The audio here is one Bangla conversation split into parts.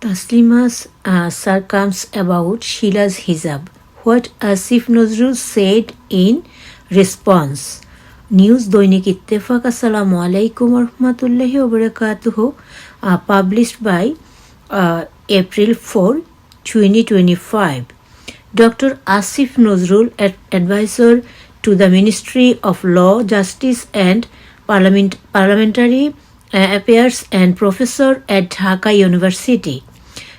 Taslima's uh, sarcasms about Sheila's hijab. What Asif Nazrul said in response. News দৈনিক ইত্তেফাক আসসালামু আলাইকুম রহমতুল্লাহি ওবরাকাতুহু published by April four twenty twenty five Nazrul, ad- advisor to the Ministry of Law, Justice and Parliament, Parliamentary uh, Affairs and professor at Dhaka University,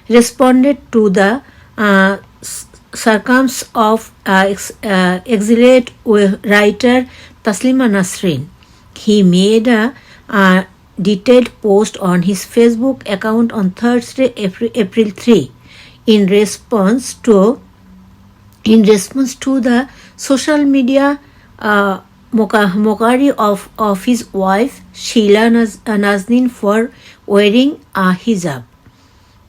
responded to the uh, s- circumstance of uh, ex- uh, exiled writer Taslima Nasrin. He made a uh, detailed post on his Facebook account on Thursday, April, April 3, in response to in response to the social media uh, mockery of, of his wife Sheila Naz- uh, Nazneen for wearing a hijab.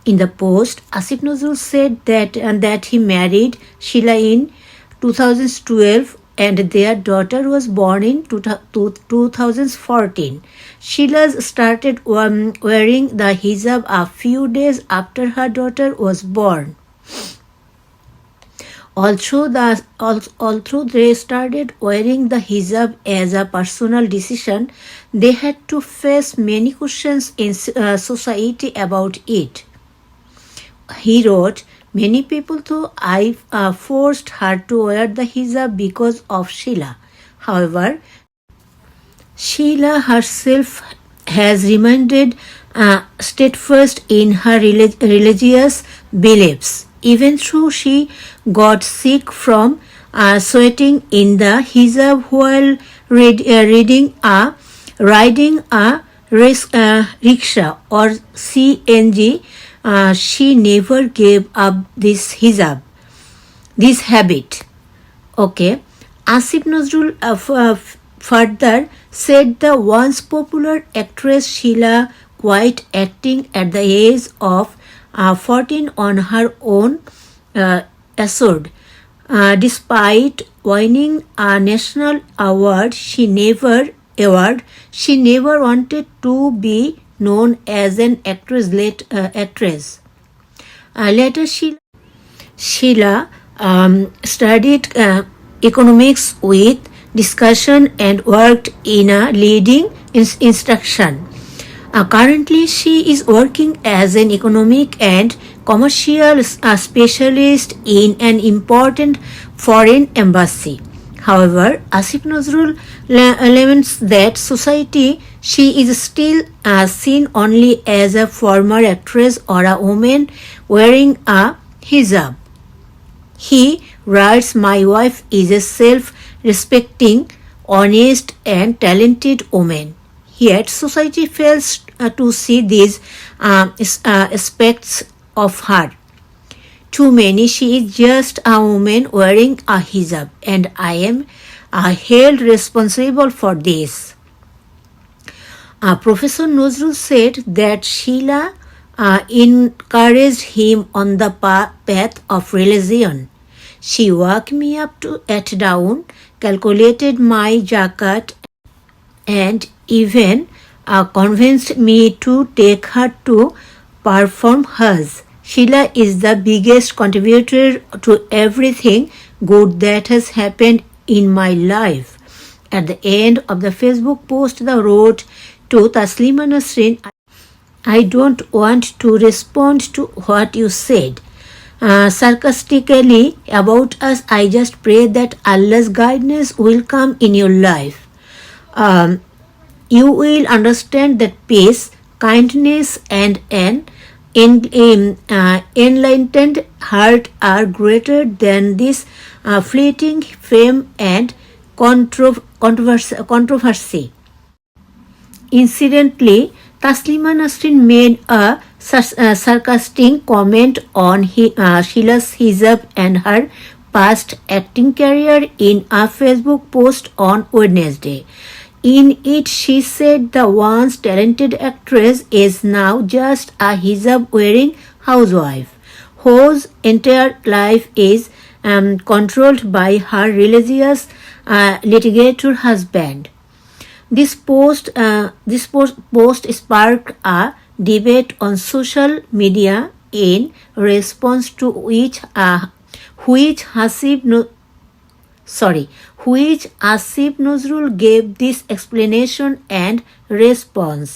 In the post, Asif Nazrul said that and that he married Sheila in 2012 and their daughter was born in two two- 2014. Sheila started um, wearing the hijab a few days after her daughter was born. Although, the, al- although they started wearing the hijab as a personal decision, they had to face many questions in uh, society about it. He wrote, Many people thought I uh, forced her to wear the hijab because of Sheila. However, Sheila herself has remained uh, steadfast in her relig- religious beliefs, even though she got sick from uh, sweating in the hijab while read, uh, reading a riding a ris- uh, rickshaw or CNG. Uh, she never gave up this hijab, this habit. Okay. Asif Nazrul uh, uh, further said the once popular actress Sheila White acting at the age of uh, 14 on her own uh, assured. Uh, despite winning a national award, she never award she never wanted to be known as an actress. Late uh, actress. Uh, later, she Sheila um, studied uh, economics with discussion and worked in a leading ins- instruction. Uh, currently, she is working as an economic and commercial uh, specialist in an important foreign embassy. However, Asif Nazrul la- laments that society she is still uh, seen only as a former actress or a woman wearing a hijab. He writes, My wife is a self respecting, honest, and talented woman. Yet society fails uh, to see these uh, uh, aspects of her. To many, she is just a woman wearing a hijab, and I am held responsible for this. Uh, Professor Nazrul said that Sheila uh, encouraged him on the path of religion. She woke me up to at dawn, calculated my jacket, and even uh, convinced me to take her to perform hers. Sheila is the biggest contributor to everything good that has happened in my life. At the end of the Facebook post, the wrote to Taslima Nasrin, I don't want to respond to what you said. Uh, sarcastically about us, I just pray that Allah's guidance will come in your life. Um, you will understand that peace, kindness, and an uh, enlightened heart are greater than this uh, fleeting fame and contro- controversy. controversy. Incidentally, Taslima Nasrin made a uh, sarcastic comment on he- uh, Sheila's hijab and her past acting career in a Facebook post on Wednesday. In it, she said the once talented actress is now just a hijab wearing housewife whose entire life is um, controlled by her religious uh, litigator husband. This post, uh, this post, post sparked a debate on social media in response to which uh, which Hasib no, sorry which Asif Nazrul gave this explanation and response.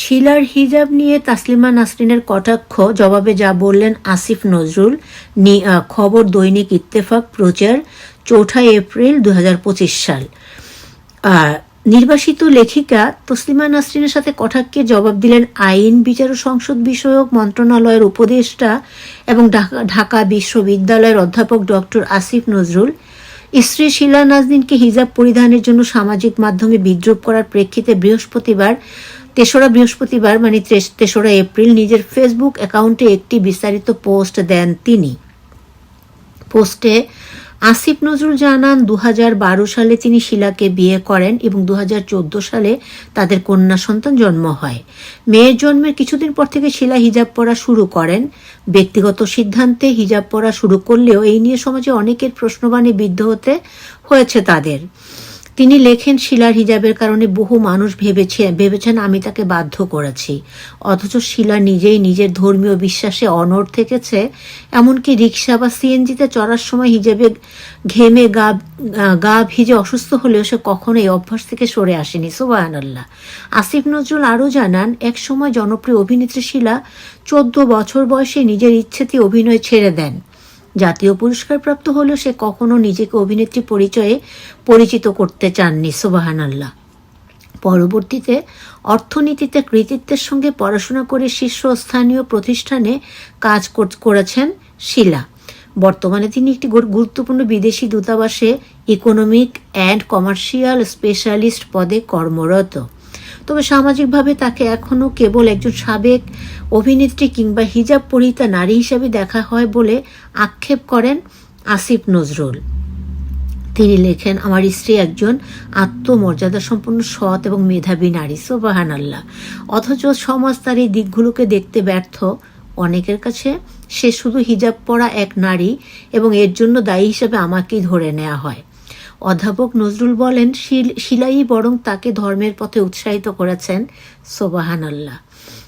শিলার হিজাব নিয়ে তাসলিমা নাসরিনের কটাক্ষ, জবাবে যা বললেন আসিফ নজরুল খবর দৈনিক ইত্তেফাক প্রচার, চৌঠা এপ্রিল দু হাজার পঁচিশ সাল। নির্বাসিত লেখিকা তসলিমা নাসরিনের সাথে কটাক্ষে জবাব দিলেন আইন, বিচার ও সংসদ বিষয়ক মন্ত্রণালয়ের উপদেষ্টা এবং ঢাকা বিশ্ববিদ্যালয়ের অধ্যাপক ডক্টর আসিফ নজরুল। স্ত্রী শিলা নাজদিনকে হিজাব পরিধানের জন্য সামাজিক মাধ্যমে বিদ্রোপ করার প্রেক্ষিতে বৃহস্পতিবার, তেসরা বৃহস্পতিবার মানে তেসরা এপ্রিল, নিজের ফেসবুক অ্যাকাউন্টে একটি বিস্তারিত পোস্ট দেন তিনি। পোস্টে আসিফ নজরুল জানান দু হাজার বারো সালে তিনি শিলাকে বিয়ে করেন এবং দু হাজার চোদ্দ সালে তাদের কন্যা সন্তান জন্ম হয়। মেয়ের জন্মের কিছুদিন পর থেকে শিলা হিজাব পরা শুরু করেন। ব্যক্তিগত সিদ্ধান্তে হিজাব পরা শুরু করলেও এই নিয়ে সমাজে অনেকের প্রশ্নবাণী বিদ্ধ হতে হয়েছে তাদের। তিনি লেখেন, শিলার হিজাবের কারণে বহু মানুষ ভেবেছে, ভেবেছেন আমি তাকে বাধ্য করেছি। অথচ শিলা নিজেই নিজের ধর্মীয় বিশ্বাসে অনড় থেকেছে, এমনকি রিক্সা বা সিএনজিতে চড়ার সময় হিজাবে ঘেমে গা গা ভিজে অসুস্থ হলেও সে কখনো এই অভ্যাস থেকে সরে আসেনি। সুবাহান আল্লাহ আসিফ নজরুল আরও জানান, এক সময় জনপ্রিয় অভিনেত্রী শিলা চোদ্দ বছর বয়সে নিজের ইচ্ছেতে অভিনয় ছেড়ে দেন। জাতীয় পুরস্কারপ্রাপ্ত হলেও সে কখনো নিজেকে অভিনেত্রী পরিচয়ে পরিচিত করতে চাননি সোবাহান আল্লাহ পরবর্তীতে অর্থনীতিতে কৃতিত্বের সঙ্গে পড়াশোনা করে শীর্ষস্থানীয় প্রতিষ্ঠানে কাজ কর- করেছেন শিলা। বর্তমানে তিনি একটি গুর- গুরুত্বপূর্ণ বিদেশি দূতাবাসে ইকোনমিক অ্যান্ড কমার্শিয়াল স্পেশালিস্ট পদে কর্মরত। তবে সামাজিকভাবে তাকে এখনও কেবল একজন সাবেক অভিনেত্রী কিংবা হিজাব পরিহিতা নারী হিসাবে দেখা হয় বলে আক্ষেপ করেন আসিফ নজরুল। তিনি লেখেন, আমার স্ত্রী একজন আত্মমর্যাদা সম্পন্ন সৎ এবং মেধাবী নারী সোবাহান আল্লাহ অথচ সমাজ তার এই দিকগুলোকে দেখতে ব্যর্থ অনেকের কাছে। সে শুধু হিজাব পরা এক নারী এবং এর জন্য দায়ী হিসেবে আমাকেই ধরে নেওয়া হয়। অধ্যাপক নজরুল বলেন, শিল- শিলাই বরং তাকে ধর্মের পথে উৎসাহিত করেছেন সোবাহান আল্লাহ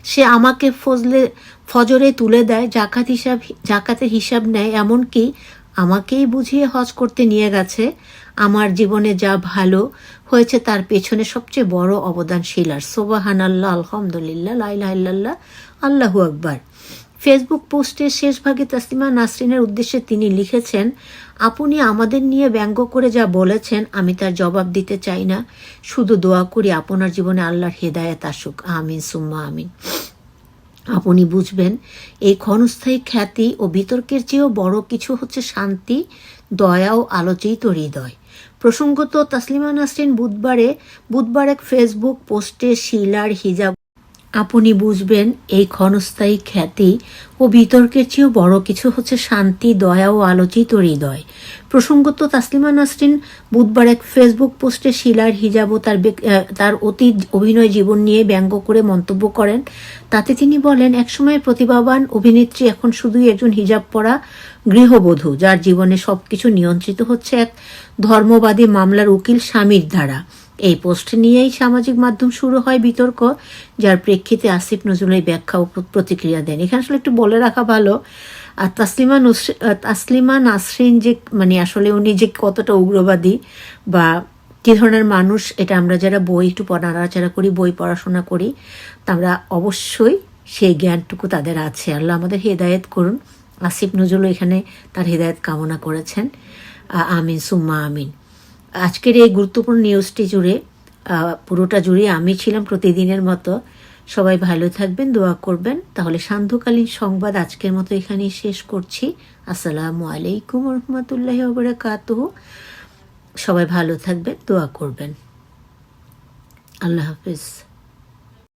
সে আমাকে ফজলে, ফজরে তুলে দেয়, জাকাত হিসাব জাকাতের হিসাব নেয়, এমনকি আমাকেই বুঝিয়ে হজ করতে নিয়ে গেছে। আমার জীবনে যা ভালো হয়েছে তার পেছনে সবচেয়ে বড় অবদান শিলার সোবাহান আল্লাহ আলহামদুলিল্লাহ লাইলাহ আল্লাহু আকবার। ফেসবুক পোস্টের শেষ ভাগে তাসলিমা নাসরিনের উদ্দেশ্যে তিনি লিখেছেন, আপনি আমাদের নিয়ে ব্যঙ্গ করে যা বলেছেন, আমি তার জবাব দিতে চাই না। শুধু দোয়া করি আপনার জীবনে আল্লাহর হেদায়েত আসুক। আমিন, সুম্মা আমিন। আপনি বুঝবেন, এই ক্ষণস্থায়ী খ্যাতি ও বিতর্কের চেয়েও বড় কিছু হচ্ছে শান্তি, দয়া ও আলোচিত হৃদয়। প্রসঙ্গত, তাসলিমা নাসরিন বুধবারে, বুধবার এক ফেসবুক পোস্টে শিলার হিজাব আপনি বুঝবেন এই ক্ষণস্থায়ী খ্যাতি ও বিতর্কের চেয়েও বড় কিছু হচ্ছে শান্তি, দয়া ও আলোচিত হৃদয়। প্রসঙ্গত তাসলিমা নাসরিন বুধবার এক ফেসবুক পোস্টে শিলার হিজাব ও তার তার অতীত অভিনয় জীবন নিয়ে ব্যঙ্গ করে মন্তব্য করেন। তাতে তিনি বলেন, একসময় প্রতিভাবান অভিনেত্রী এখন শুধুই একজন হিজাব পরা গৃহবধূ, যার জীবনে সবকিছু নিয়ন্ত্রিত হচ্ছে এক ধর্মবাদী মামলার উকিল স্বামীর দ্বারা। এই পোস্ট নিয়েই সামাজিক মাধ্যম শুরু হয় বিতর্ক, যার প্রেক্ষিতে আসিফ নজরুল এই ব্যাখ্যা ও প্রতিক্রিয়া দেন। এখানে আসলে একটু বলে রাখা ভালো, আর তাসলিমা তাসলিমা নাসরিন যে মানে আসলে উনি যে কতটা উগ্রবাদী বা কী ধরনের মানুষ, এটা আমরা যারা বই একটু নাড়াচাড়া করি, বই পড়াশোনা করি আমরা অবশ্যই সেই জ্ঞানটুকু তাদের আছে। আল্লাহ আমাদের হেদায়েত করুন। আসিফ নজরুল এখানে তার হেদায়েত কামনা করেছেন। আমিন, সুম্মা আমিন। আজকের এই গুরুত্বপূর্ণ নিউজটি জুড়ে পুরোটা জুড়ে আমি ছিলাম প্রতিদিনের মতো। সবাই ভালো থাকবেন, দোয়া করবেন। তাহলে সান্ধ্যকালীন সংবাদ আজকের মতো এখানেই শেষ করছি। আসসালামু আলাইকুম রহমতুল্লাহ ওবরাকাত সবাই ভালো থাকবেন, দোয়া করবেন। আল্লাহ হাফিজ।